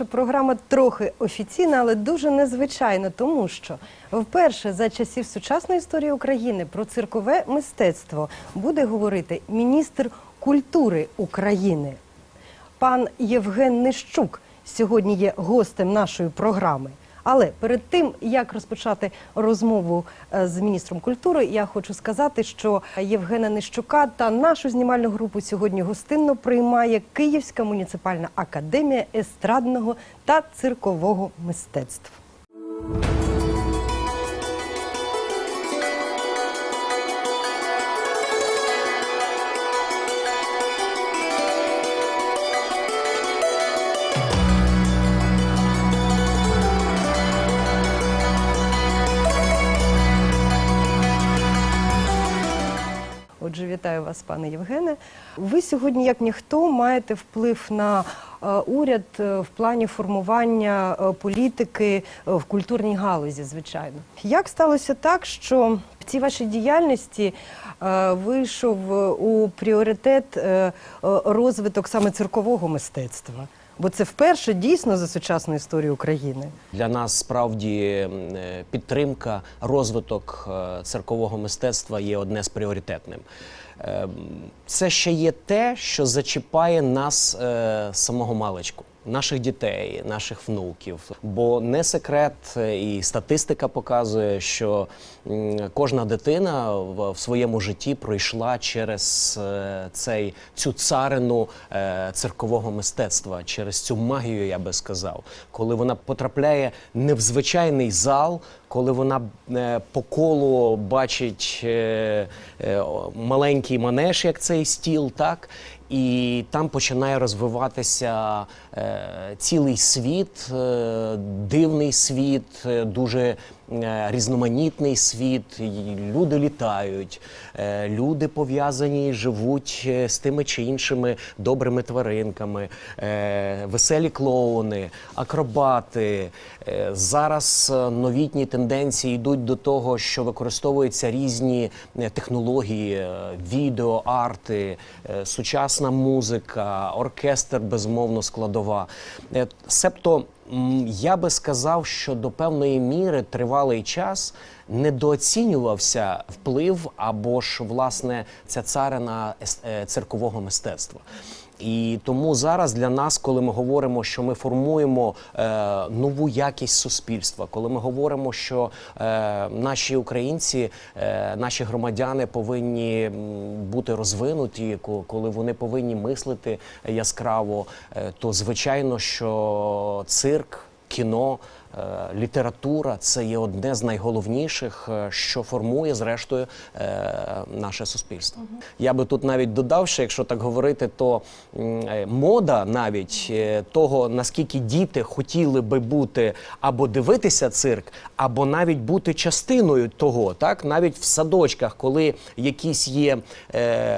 Наша програма трохи офіційна, але дуже незвичайна, тому що вперше за часів сучасної історії України про циркове мистецтво буде говорити міністр культури України. Пан Євген Нищук сьогодні є гостем нашої програми. Але перед тим як розпочати розмову е, з міністром культури, я хочу сказати, що Євгена Нищука та нашу знімальну групу сьогодні гостинно приймає Київська муніципальна академія естрадного та циркового мистецтв. Вітаю вас, пане Євгене. Ви сьогодні, як ніхто, маєте вплив на е, уряд е, в плані формування е, політики в культурній галузі, звичайно. Як сталося так, що в цій вашій діяльності вийшов у пріоритет розвиток саме циркового мистецтва? Бо це вперше дійсно за сучасну історію України. Для нас справді підтримка, розвиток циркового мистецтва є одне з пріоритетним. Це ще є те, що зачіпає нас е, самого маличку. Наших дітей, наших внуків, бо не секрет, е, і статистика показує, що кожна дитина в, своєму житті пройшла через е, цей цю царину е, циркового мистецтва, через цю магію, я би сказав, коли вона потрапляє не в звичайний зал, коли вона по колу бачить маленький манеж, як цей стіл, так. І там починає розвиватися е, цілий світ, е, дивний світ, е, дуже різноманітний світ. Люди літають, е, люди пов'язані, живуть е, з тими чи іншими добрими тваринками, е, веселі клоуни, акробати. Е, зараз е, новітні тенденції йдуть до того, що використовуються різні е, технології, е, відео, арти, е, сучасна музика, оркестр безмовно складова. Е, Себто я би сказав, що до певної міри тривалий час недооцінювався вплив або ж власне ця царина е, циркового мистецтва. І тому зараз для нас, коли ми говоримо, що ми формуємо е, нову якість суспільства, коли ми говоримо, що е, наші українці, е, наші громадяни повинні бути розвинуті, коли вони повинні мислити яскраво, е, то звичайно, що цирк, кіно. Е, Література це є одне з найголовніших, е, що формує зрештою е, наше суспільство. Я би тут навіть додав, що якщо так говорити, то мода навіть того, наскільки діти хотіли би бути або дивитися цирк, або навіть бути частиною того, так навіть в садочках, коли якісь є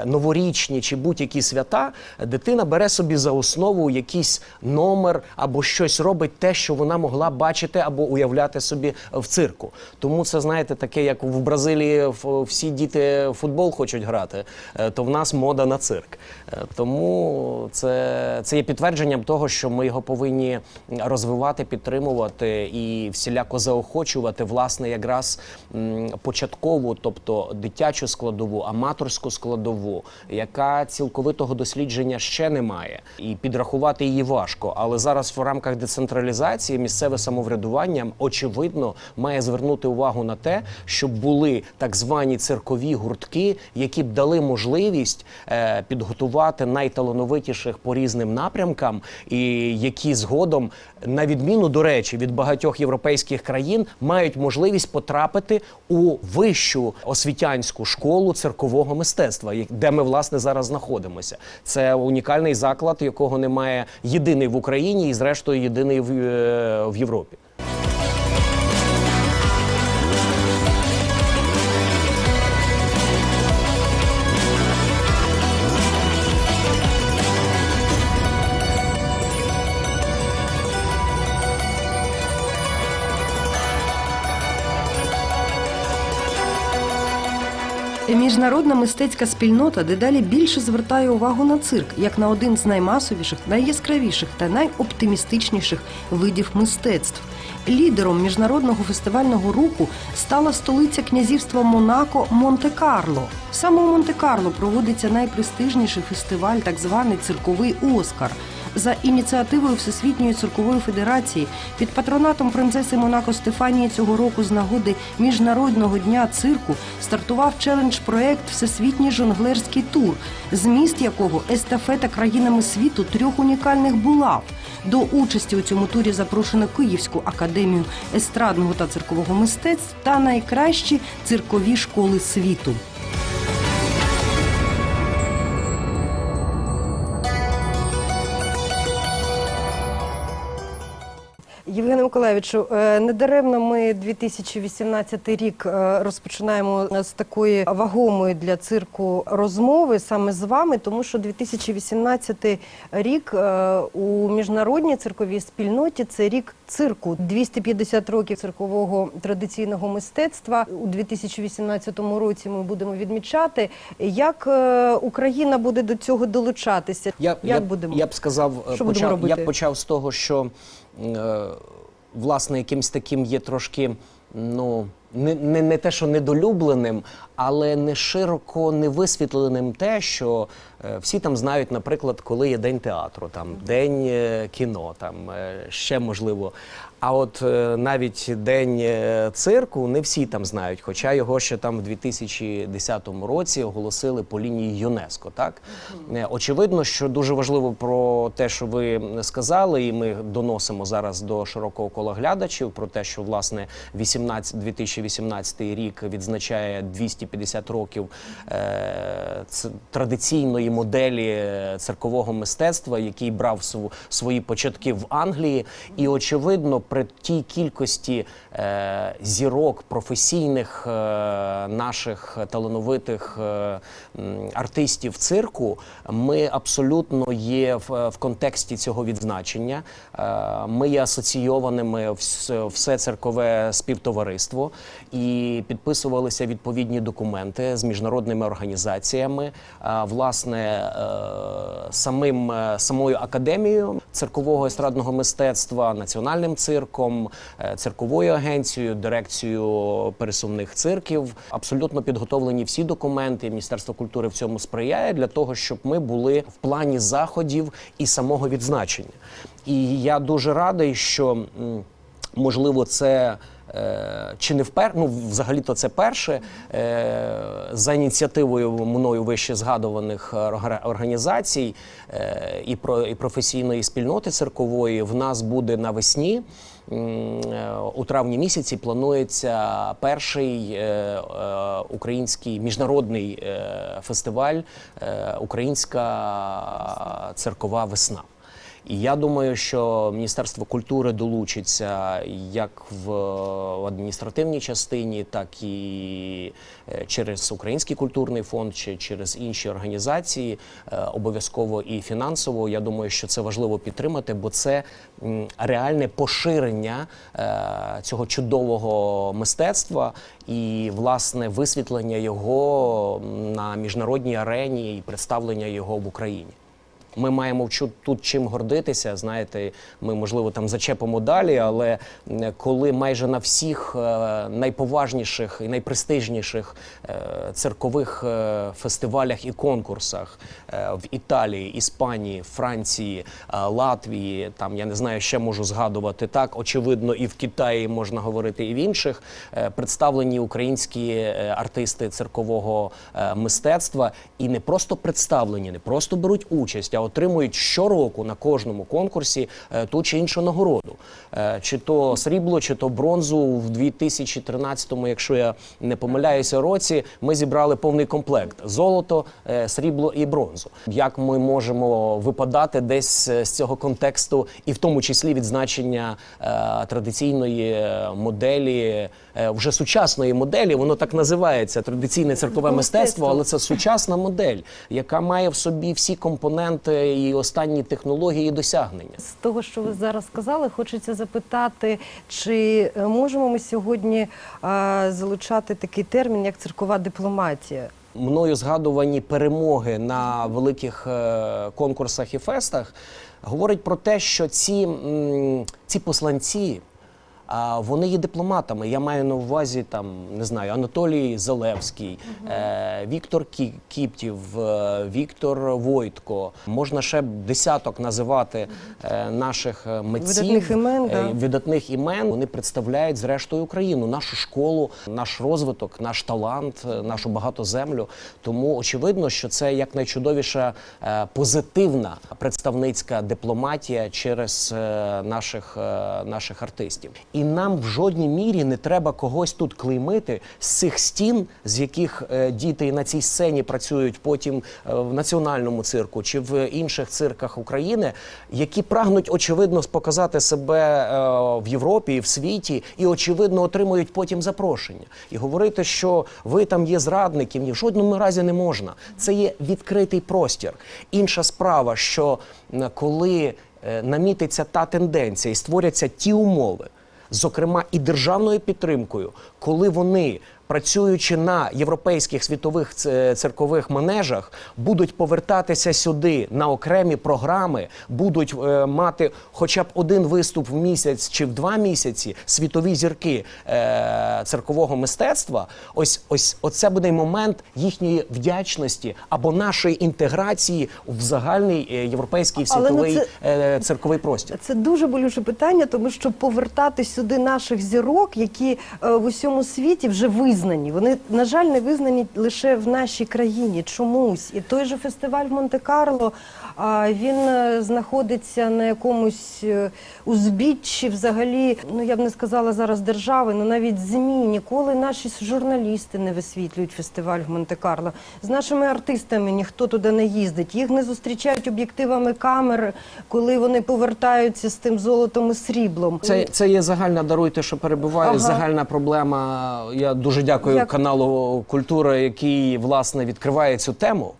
новорічні чи будь-які свята, дитина бере собі за основу якийсь номер або щось робить те, що вона могла бачити або уявляти собі в цирку. Тому це знаєте, таке, як в Бразилії всі діти футбол хочуть грати, е, то в нас мода на цирк. Е, Тому це, це є підтвердженням того, що ми його повинні розвивати, підтримувати і всіляко заохочувати, власне, якраз початкову, тобто дитячу складову, аматорську складову, яка цілковитого дослідження ще не має, і підрахувати її важко. Але зараз в рамках децентралізації місцеве самоврядування очевидно має звернути увагу на те, щоб були так звані циркові гуртки, які б дали можливість е, підготувати найталановитіших по різним напрямкам, і які згодом, на відміну до речі, від багатьох європейських країн, мають можливість потрапити у вищу освітянську школу циркового мистецтва, де ми власне зараз знаходимося. Це унікальний заклад, якого немає єдиний в Україні і, зрештою, єдиний в, е, в Європі. Міжнародна мистецька спільнота дедалі більше звертає увагу на цирк як на один з наймасовіших, найяскравіших та найоптимістичніших видів мистецтв. Лідером міжнародного фестивального руху стала столиця князівства Монако Монте-Карло. Саме у Монте-Карло проводиться найпрестижніший фестиваль, так званий цирковий Оскар. За ініціативою Всесвітньої циркової федерації під патронатом принцеси Монако Стефанії цього року з нагоди міжнародного дня цирку стартував челендж-проект Всесвітній жонглерський тур, зміст якого естафета країнами світу трьох унікальних булав. До участі у цьому турі запрошено Київську академію естрадного та циркового мистецтв та найкращі циркові школи світу. Євгене Миколаївичу, е, недаремно ми 2018 рік е, розпочинаємо з такої вагомої для цирку розмови саме з вами, тому що 2018 рік е, у міжнародній цирковій спільноті це рік цирку. 250 років циркового традиційного мистецтва у 2018 році ми будемо відмічати. Як е, Україна буде до цього долучатися? Я, Як я, будемо? я б сказав, е, Що будемо почав, робити? я б почав з того, що е, власне якимсь таким є трошки. Ну, не, не, не те, що недолюбленим, але не широко не висвітленим те, що е, всі там знають, наприклад, коли є день театру, там день е, кіно, там е, ще можливо. А от е, навіть день е, цирку не всі там знають, хоча його ще там в 2010 році оголосили по лінії ЮНЕСКО. Так? Е, очевидно, що дуже важливо про те, що ви сказали, і ми доносимо зараз до широкого кола глядачів про те, що власне 18, 2018 рік відзначає 250 років е, традиційної моделі циркового мистецтва, який брав св- свої початки в Англії, і очевидно, при тій кількості е, зірок професійних е, наших талановитих е, артистів цирку, ми абсолютно є в, в контексті цього відзначення. Е, ми є асоційованими вс- все циркове співтовариство і підписувалися відповідні документи з міжнародними організаціями. Е, Власне, е, самим е, самою академією циркового естрадного мистецтва, національним цирком, е, цирковою агенцією, дирекцією пересувних цирків. Абсолютно підготовлені всі документи. Міністерство культури в цьому сприяє для того, щоб ми були в плані заходів і самого відзначення. І я дуже радий, що можливо це. е, Чи не впер... ну, взагалі-то це перше е, за ініціативою мною вище згадуваних орга- організацій і професійної спільноти циркової в нас буде навесні. Е, У травні місяці планується перший е, е, український міжнародний фестиваль Українська церкова весна. І я думаю, що Міністерство культури долучиться як в адміністративній частині, так і е, через Український культурний фонд чи через інші організації, е, обов'язково і фінансово. Я думаю, що це важливо підтримати, бо це реальне поширення е, цього чудового мистецтва і власне висвітлення його на міжнародній арені і представлення його в Україні. Ми маємо тут чим гордитися. Знаєте, ми можливо там зачепимо далі, але коли майже на всіх е, найповажніших і найпрестижніших е, циркових е, фестивалях і конкурсах в Італії, Іспанії, Франції, Латвії, там я не знаю, ще можу згадувати так. Очевидно, і в Китаї можна говорити, і в інших представлені українські артисти циркового е, мистецтва, і не просто представлені, не просто беруть участь, а отримують щороку на кожному конкурсі е, ту чи іншу нагороду. Е, Чи то срібло, чи то бронзу в 2013-му, якщо я не помиляюся, році ми зібрали повний комплект: золото, е, срібло і бронзу. Як ми можемо випадати десь з цього контексту, і в тому числі відзначення традиційної моделі, вже сучасної моделі, воно так називається традиційне церкове мистецтво, але це сучасна модель, яка має в собі всі компоненти і останні технології і досягнення. З того, що ви зараз сказали, хочеться запитати, чи е, можемо ми сьогодні е, залучати такий термін, як циркова дипломатія? Мною згадувані перемоги на великих е, конкурсах і фестах говорять про те, що ці, ці посланці. А вони є дипломатами. Я маю на увазі там не знаю Анатолій Залевський, е, Віктор Кі- Кіптів, е, Віктор Войтко. Можна ще десяток називати е, наших митців Видатних імен, да. видатних імен. Вони представляють зрештою Україну, нашу школу, наш розвиток, наш талант, нашу багатоземлю. Тому очевидно, що це якнайчудовіша е, позитивна представницька дипломатія через наших, наших артистів. І нам в жодній мірі не треба когось тут клеймити з цих стін, з яких е, діти на цій сцені працюють потім е, в національному цирку чи в інших цирках України, які прагнуть очевидно показати себе е, в Європі і в світі, і очевидно отримують потім запрошення. І говорити, що ви там є зрадники, ні в жодному разі не можна. Це є відкритий простір. Інша справа, що коли намітиться та тенденція і створяться ті умови, зокрема і державною підтримкою, коли вони. Працюючи на європейських світових ц- циркових манежах, будуть повертатися сюди на окремі програми, будуть е, мати хоча б один виступ в місяць чи в два місяці світові зірки е, циркового мистецтва. Ось ось оце буде момент їхньої вдячності або нашої інтеграції в загальний е, європейський ну, світовий це- е, цирковий простір. Це дуже болюче питання, тому що повертати сюди наших зірок, які е, в усьому світі вже визнані. Вони, на жаль, не визнані лише в нашій країні чомусь. І той же фестиваль в Монте-Карло, а, він е, знаходиться на якомусь е, узбіччі взагалі, ну я б не сказала зараз держави, ну навіть ЗМІ. Ніколи наші журналісти не висвітлюють фестиваль в Монте-Карло. З нашими артистами ніхто туди не їздить. Їх не зустрічають об'єктивами камер, коли вони повертаються з тим золотом і сріблом. Це, це є загальна, даруйте, що перебуваю, Ага. загальна проблема. Я дуже дякую Як- каналу Культура, який власне відкриває цю тему.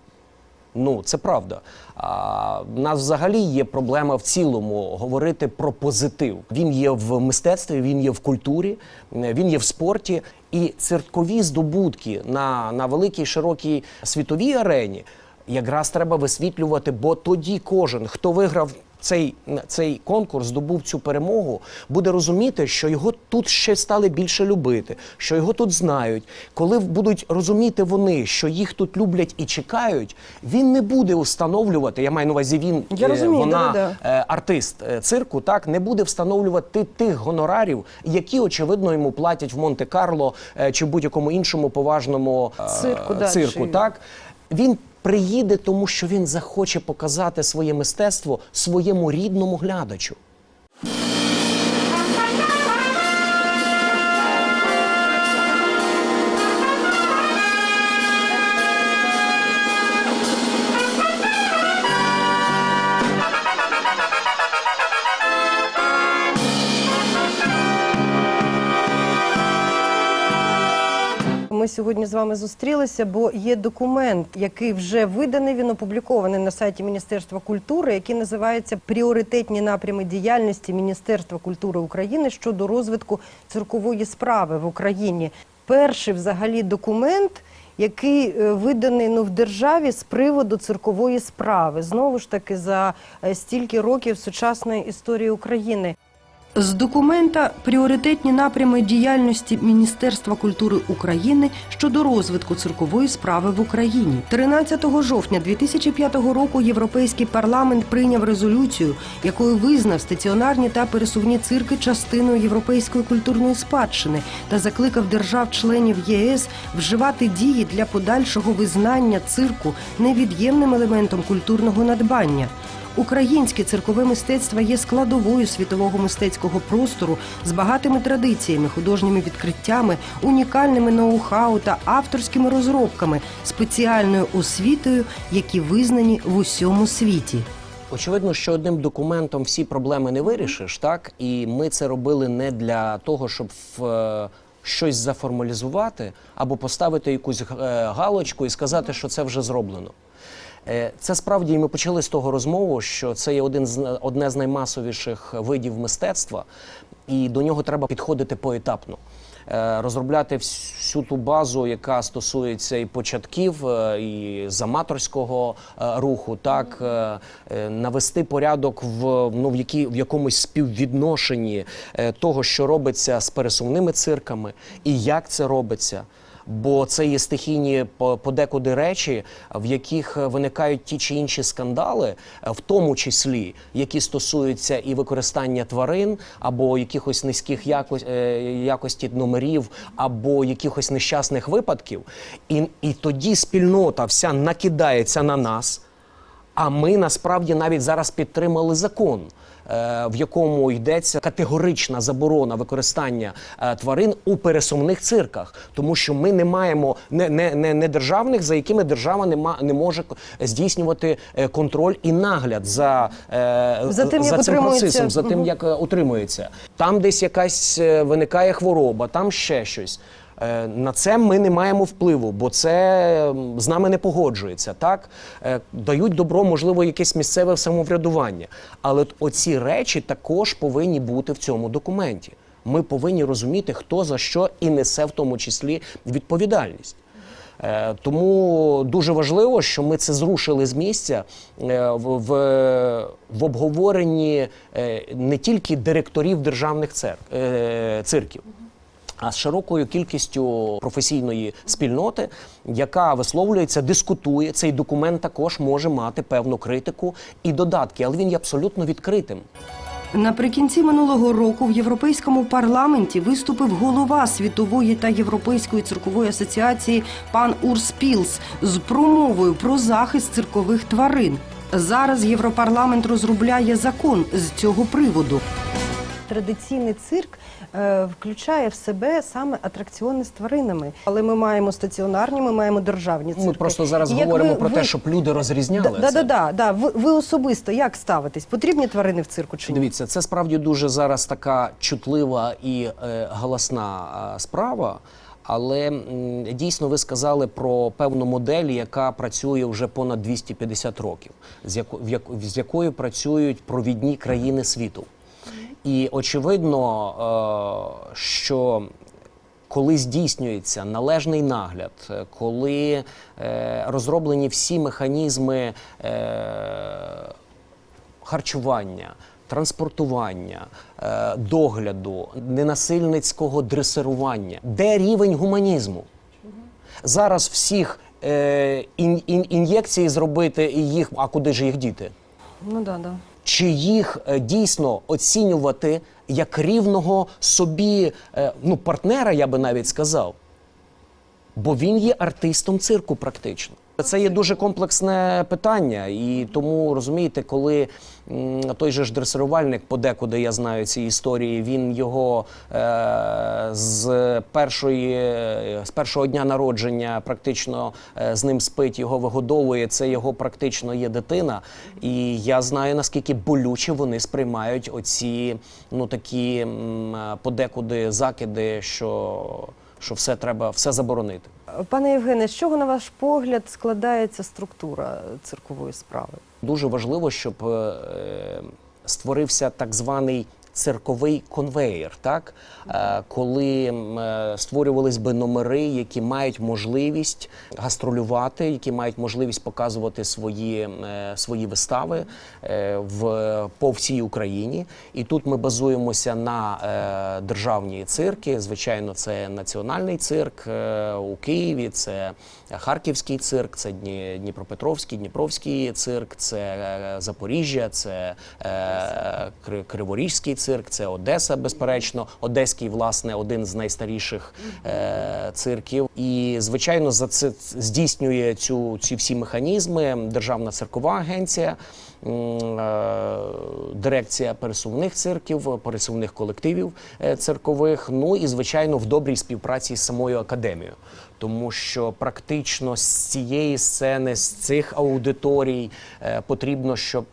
Ну, це правда. В нас взагалі є проблема в цілому говорити про позитив. Він є в мистецтві, він є в культурі, він є в спорті. І циркові здобутки на, на великій широкій світовій арені якраз треба висвітлювати, бо тоді кожен, хто виграв цей, цей конкурс, здобув цю перемогу, буде розуміти, що його тут ще стали більше любити, що його тут знають. Коли будуть розуміти вони, що їх тут люблять і чекають, він не буде установлювати. Я маю на увазі, він Я е, розумію, вона да-да-да. е, артист е, цирку, так не буде встановлювати тих гонорарів, які очевидно йому платять в Монте-Карло чи будь-якому іншому поважному Цирку, да, цирку так він приїде, тому що він захоче показати своє мистецтво своєму рідному глядачу. Сьогодні з вами зустрілися, бо є документ, який вже виданий. Він опублікований на сайті Міністерства культури, який називається Пріоритетні напрями діяльності Міністерства культури України щодо розвитку циркової справи в Україні. Перший взагалі документ. Який е, виданий ну в державі з приводу циркової справи, знову ж таки за е, стільки років сучасної історії України. З документа Пріоритетні напрями діяльності Міністерства культури України щодо розвитку циркової справи в Україні 13 жовтня 2005 року Європейський парламент прийняв резолюцію, якою визнав стаціонарні та пересувні цирки частиною європейської культурної спадщини та закликав держав-членів ЄС вживати дії для подальшого визнання цирку невід'ємним елементом культурного надбання. Українське циркове мистецтво є складовою світового мистецького простору з багатими традиціями, художніми відкриттями, унікальними ноу-хау та авторськими розробками, спеціальною освітою, які визнані в усьому світі. Очевидно, що одним документом всі проблеми не вирішиш, так і ми це робили не для того, щоб в, е, щось заформалізувати або поставити якусь е, галочку і сказати, що це вже зроблено. Е, Це справді і ми почали з того розмову, що це є один з одне з наймасовіших видів мистецтва, і до нього треба підходити поетапно. е, розробляти всю ту базу, яка стосується і початків, е, і з аматорського руху, так навести порядок в ну в які в якомусь співвідношенні того, що робиться з пересувними цирками, і як це робиться. Бо це є стихійні по- подекуди речі, в яких е, виникають ті чи інші скандали, е, в тому числі які стосуються і використання тварин, або якихось низьких е, якості номерів, або якихось нещасних випадків. І, і тоді спільнота вся накидається на нас. А ми насправді навіть зараз підтримали закон, в якому йдеться категорична заборона використання е, тварин у пересувних цирках, тому що ми не маємо не, не, не, не державних, за якими держава не, ма, не може здійснювати е, контроль і нагляд за, е, За тим, як цим процесом, за тим, як е, утримується. Там десь якась е, виникає хвороба, там ще щось. Е, На це ми не маємо впливу, бо це з нами не погоджується. Так Е, дають добро, можливо, якесь місцеве самоврядування. Але оці речі також повинні бути в цьому документі. Ми повинні розуміти, хто за що і несе в тому числі відповідальність. Е, Тому дуже важливо, що ми це зрушили з місця в, в, в обговоренні не тільки директорів державних церк, е, цирків. А з широкою кількістю професійної спільноти, яка висловлюється, дискутує, цей документ також може мати певну критику і додатки, але він є абсолютно відкритим. Наприкінці минулого року в Європейському парламенті виступив голова світової та європейської циркової асоціації пан Урс Пілс з промовою про захист циркових тварин. Зараз Європарламент розробляє закон з цього приводу. Традиційний цирк е, включає в себе саме атракціони з тваринами, але ми маємо стаціонарні, ми маємо державні цирки. Ми просто зараз як говоримо ви- про ви- те, щоб люди розрізняли Да, це. да, да, да. Ви, ви особисто як ставитесь? Потрібні тварини в цирку чи ні? Дивіться, це справді дуже зараз така чутлива і е, галасна е, справа. Але дійсно ви сказали про певну модель, яка працює вже понад 250 років, з якою працюють провідні країни світу. І очевидно, е, що коли здійснюється належний нагляд, е, коли е, розроблені всі механізми харчування, транспортування, догляду, ненасильницького дресирування, де рівень гуманізму? Зараз всіх ін, ін, ін'єкції зробити і їх, а куди ж їх діти? Ну да, да. Чи їх е, дійсно оцінювати як рівного собі е, ну, партнера, я би навіть сказав. Бо він є артистом цирку практично. Це є дуже комплексне питання, і тому розумієте, коли той же ж дресирувальник, подекуди я знаю ці історії, він його е, з першої з першого дня народження практично е, з ним спить, його вигодовує. Це його практично є дитина. І я знаю наскільки болюче вони сприймають оці ну такі м, подекуди закиди, що, що все треба все заборонити. Пане Євгене, з чого на ваш погляд складається структура циркової справи? Дуже важливо, щоб е, створився так званий цирковий конвеєр, так е, коли е, створювались би номери, які мають можливість гастролювати, які мають можливість показувати свої, е, свої вистави в по всій Україні. І тут ми базуємося на державні цирки. Звичайно, це національний цирк у Києві, це Харківський цирк, це Дні- Дніпропетровський, Дніпровський цирк, це Запоріжжя, це Криворізький цирк, це Одеса, безперечно. Одеський, власне, один з найстаріших е, цирків. І звичайно, за це здійснює цю ці всі механізми Державна циркова агенція. Е, Дирекція пересувних цирків, пересувних колективів е, циркових, ну і звичайно в добрій співпраці з самою академією тому що практично з цієї сцени, з цих аудиторій е, потрібно, щоб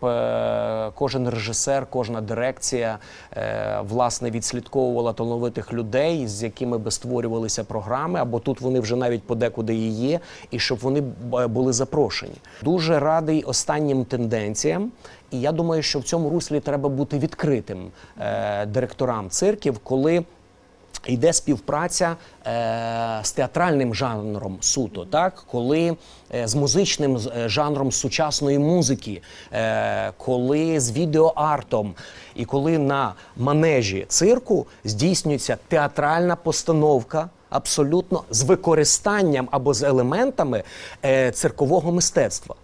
кожен режисер, кожна дирекція власне відслідковувала талановитих людей, з якими би створювалися програми, або тут вони вже навіть подекуди і є, і щоб вони були запрошені. Дуже радий останнім тенденціям. І я думаю, що в цьому руслі треба бути відкритим е, директорам цирків, коли Йде співпраця е, з театральним жанром суто, так коли е, з музичним е, жанром сучасної музики, е, коли з відеоартом, і коли на манежі цирку здійснюється театральна постановка. Абсолютно з використанням або з елементами е, циркового мистецтва.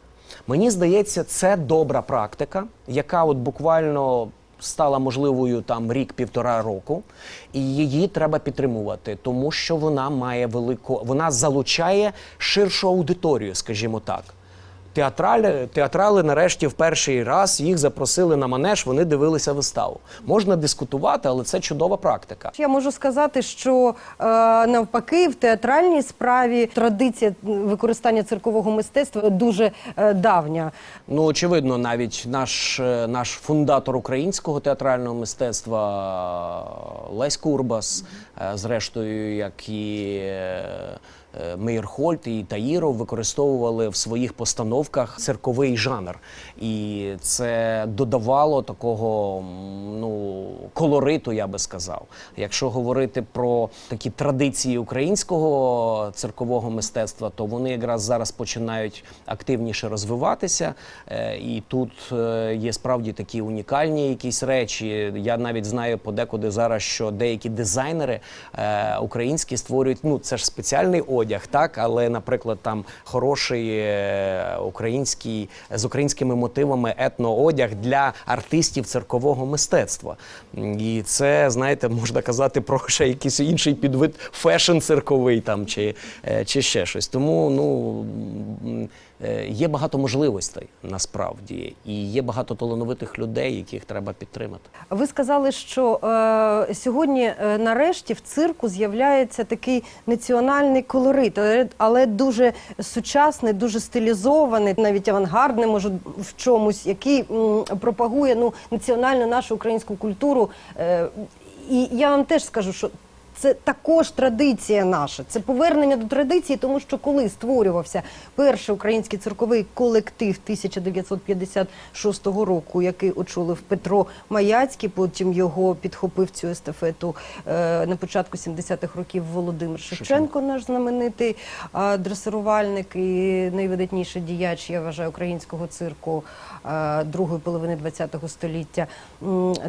Мені здається, це добра практика, яка от буквально стала можливою там рік-півтора року, і її треба підтримувати, тому що вона має велику, вона залучає ширшу аудиторію, скажімо так. Театрали, театрали нарешті в перший раз їх запросили на манеж, вони дивилися виставу. Можна дискутувати, але це чудова практика. Я можу сказати, що е, навпаки в театральній справі традиція використання циркового мистецтва дуже е, давня. Ну, очевидно, навіть наш, е, наш фундатор українського театрального мистецтва Лесь Курбас, е, зрештою, як і е, Мейерхольд і Таїров використовували в своїх постановках цирковий жанр. І це додавало такого ну, колориту, я би сказав. Якщо говорити про такі традиції українського циркового мистецтва, то вони якраз зараз починають активніше розвиватися. Е, І тут е, є справді такі унікальні якісь речі. Я навіть знаю подекуди зараз, що деякі дизайнери е, українські створюють. Ну це ж спеціальний одяг, так але, наприклад, там хороший е, український з українськими мотивами етноодяг для артистів циркового мистецтва. І це, знаєте, можна казати про ще якийсь інший підвид фешн цирковий там чи, е, чи ще щось. Тому ну. Е, Є багато можливостей насправді, і є багато талановитих людей, яких треба підтримати. Ви сказали, що е, сьогодні е, нарешті в цирку з'являється такий національний колорит, але, але дуже сучасний, дуже стилізований, навіть авангардний, може в чомусь, який м, пропагує ну, національну нашу українську культуру. Е, і я вам теж скажу, що це також традиція наша. Це повернення до традиції, тому що коли створювався перший український цирковий колектив 1956 року, який очолив Петро Маяцький, потім його підхопив цю естафету е, на початку 70-х років Володимир Шевченко, наш знаменитий е, дресирувальник і найвидатніший діяч, я вважаю, українського цирку е, другої половини ХХ століття.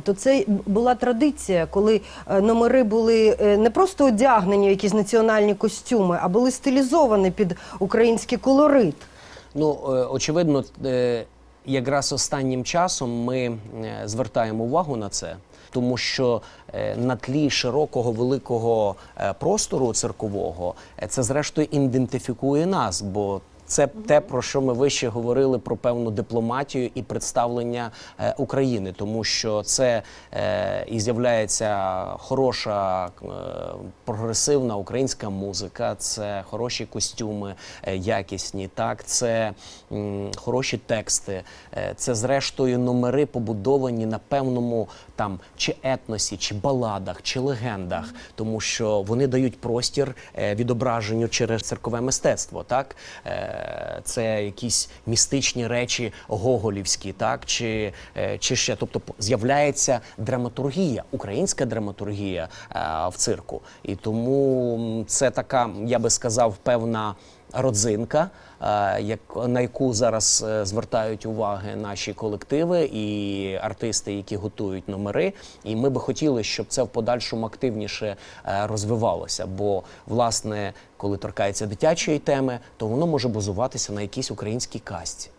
То це була традиція, коли е, номери були е, не просто одягнені якісь національні костюми, а були стилізовані під український колорит. Ну, е, очевидно, е, якраз останнім часом ми е, звертаємо увагу на це, тому що на тлі широкого великого простору циркового це зрештою ідентифікує нас, бо це те, про що ми вище говорили про певну дипломатію і представлення е, України, тому що це е, і з'являється хороша е, прогресивна українська музика, це хороші костюми е, якісні, так, це м, хороші тексти, е, це зрештою номери побудовані на певному там чи етносі, чи баладах, чи легендах, тому що вони дають простір е, відображенню через церкове мистецтво. Так? Е, це якісь містичні речі гоголівські, так? Чи, е, чи ще, тобто з'являється драматургія, українська драматургія е, в цирку, і тому це така, я би сказав, певна родзинка, е, як, на яку зараз е, звертають уваги наші колективи і артисти, які готують номери. І ми би хотіли, щоб це в подальшому активніше е, розвивалося. Бо, власне, коли торкається дитячої теми, то воно може базуватися на якійсь українській казці.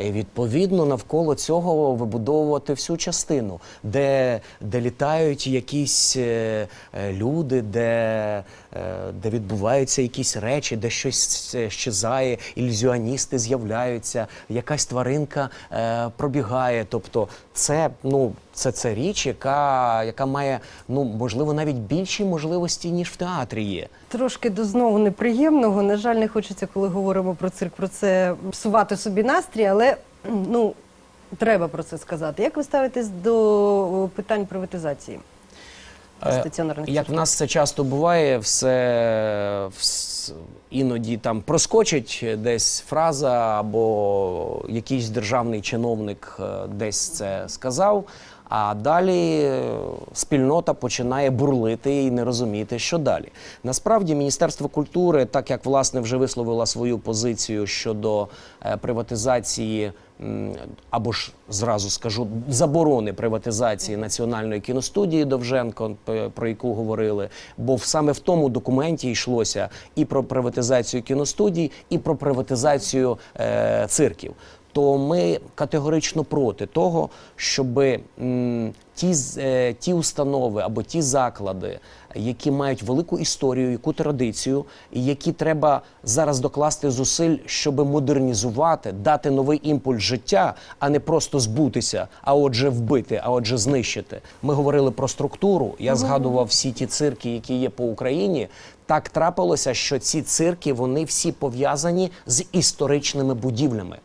І відповідно навколо цього вибудовувати всю частину, де, де літають якісь е, е, люди, де, е, де відбуваються якісь речі, де щось щезає, ілюзіоністи з'являються, якась тваринка пробігає. Тобто, це ну. Це, це річ, яка, яка має ну можливо навіть більші можливості ніж в театрі є. Трошки до знову неприємного. На жаль, не хочеться, коли говоримо про цирк, про це псувати собі настрій, але ну треба про це сказати. Як ви ставитесь до питань приватизації? Е, стаціонарних Як в нас це часто буває, все вс- іноді там проскочить десь фраза, або якийсь державний чиновник е, десь це сказав. А далі е, спільнота починає бурлити і не розуміти, що далі. Насправді, Міністерство культури, так як власне вже висловило свою позицію щодо е, приватизації або ж зразу скажу заборони приватизації національної кіностудії Довженко, про яку говорили. Бо саме в тому документі йшлося і про приватизацію кіностудій, і про приватизацію е, цирків. То ми категорично проти того, щоб ті, е, ті установи або ті заклади, які мають велику історію, яку традицію, і які треба зараз докласти зусиль, щоб модернізувати, дати новий імпульс життя, а не просто збутися, а отже, вбити, а отже, знищити. Ми говорили про структуру. Я згадував всі ті цирки, які є по Україні. Так трапилося, що ці цирки вони всі пов'язані з історичними будівлями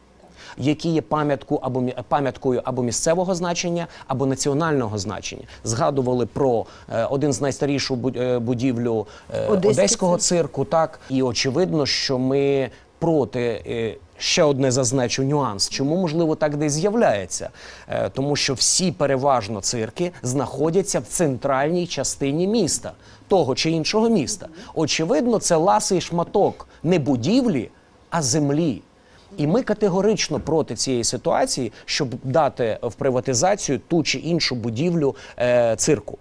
які є пам'ятку або пам'яткою або місцевого значення, або національного значення. Згадували про е, один з найстаріших е, будівлю е, одеського цирк. цирку. Так і очевидно, що ми проти. е, Ще одне зазначу нюанс, чому можливо так десь з'являється, Е, тому що всі переважно цирки знаходяться в центральній частині міста, того чи іншого міста. Очевидно, це ласий шматок не будівлі, а землі. І ми категорично проти цієї ситуації, щоб дати в приватизацію ту чи іншу будівлю е, цирку.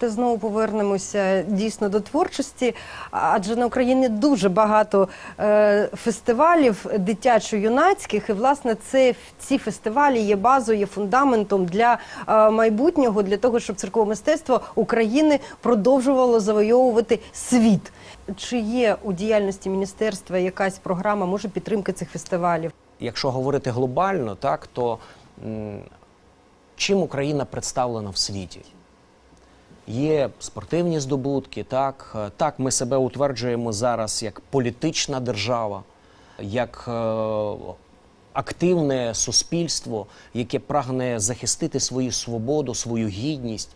Давайте знову повернемося дійсно до творчості, адже на Україні дуже багато е, фестивалів дитячо-юнацьких, і власне це ці фестивалі є базою, є фундаментом для е, майбутнього, для того, щоб циркове мистецтво України продовжувало завойовувати світ. Чи є у діяльності міністерства якась програма, може підтримки цих фестивалів? Якщо говорити глобально, так то чим Україна представлена в світі? Є спортивні здобутки, так, Е, так, ми себе утверджуємо зараз як політична держава, як е, активне суспільство, яке прагне захистити свою свободу, свою гідність.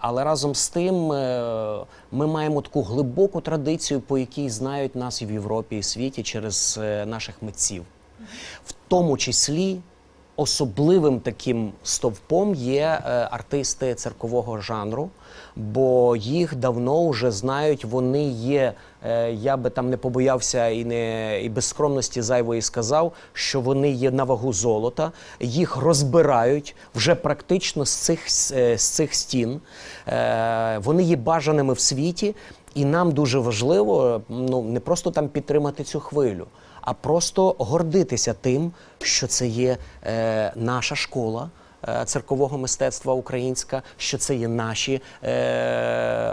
Але разом з тим е, ми маємо таку глибоку традицію, по якій знають нас і в Європі і світі через наших митців. В тому числі особливим таким стовпом є е, артисти циркового жанру, бо їх давно вже знають. Вони є. е, я би там не побоявся і не і без скромності зайвої сказав, що вони є на вагу золота. Їх розбирають вже практично з цих е, з цих стін. Е, Вони є бажаними в світі, і нам дуже важливо ну не просто там підтримати цю хвилю а просто гордитися тим, що це є е, наша школа. е, Циркового мистецтва українська, що це є наші е,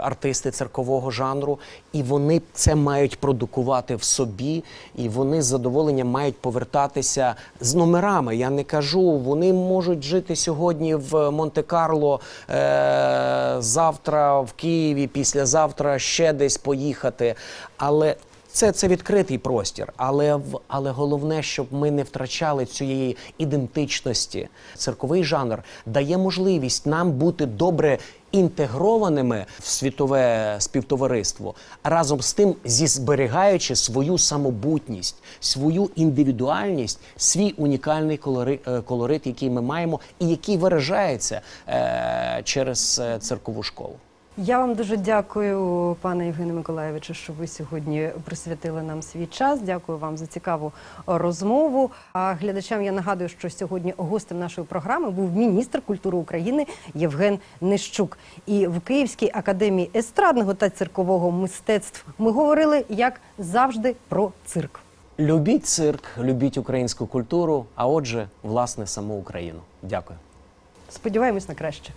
артисти циркового жанру, і вони це мають продукувати в собі, і вони з задоволенням мають повертатися з номерами. Я не кажу, вони можуть жити сьогодні в Монте-Карло, е, завтра в Києві, післязавтра ще десь поїхати. Але це, це відкритий простір, але але головне, щоб ми не втрачали цієї ідентичності. Цирковий жанр дає можливість нам бути добре інтегрованими в світове співтовариство, разом з тим зі зберігаючи свою самобутність, свою індивідуальність, свій унікальний колори, е, колорит, який ми маємо, і який виражається е, через е, циркову школу. Я вам дуже дякую, пане Євгене Миколаєвичу, що ви сьогодні присвятили нам свій час. Дякую вам за цікаву розмову. А глядачам я нагадую, що сьогодні гостем нашої програми був міністр культури України Євген Нищук. І в Київській академії естрадного та циркового мистецтв ми говорили, як завжди, про цирк. Любіть цирк, любіть українську культуру, а отже, власне, саму Україну. Дякую. Сподіваємось на краще.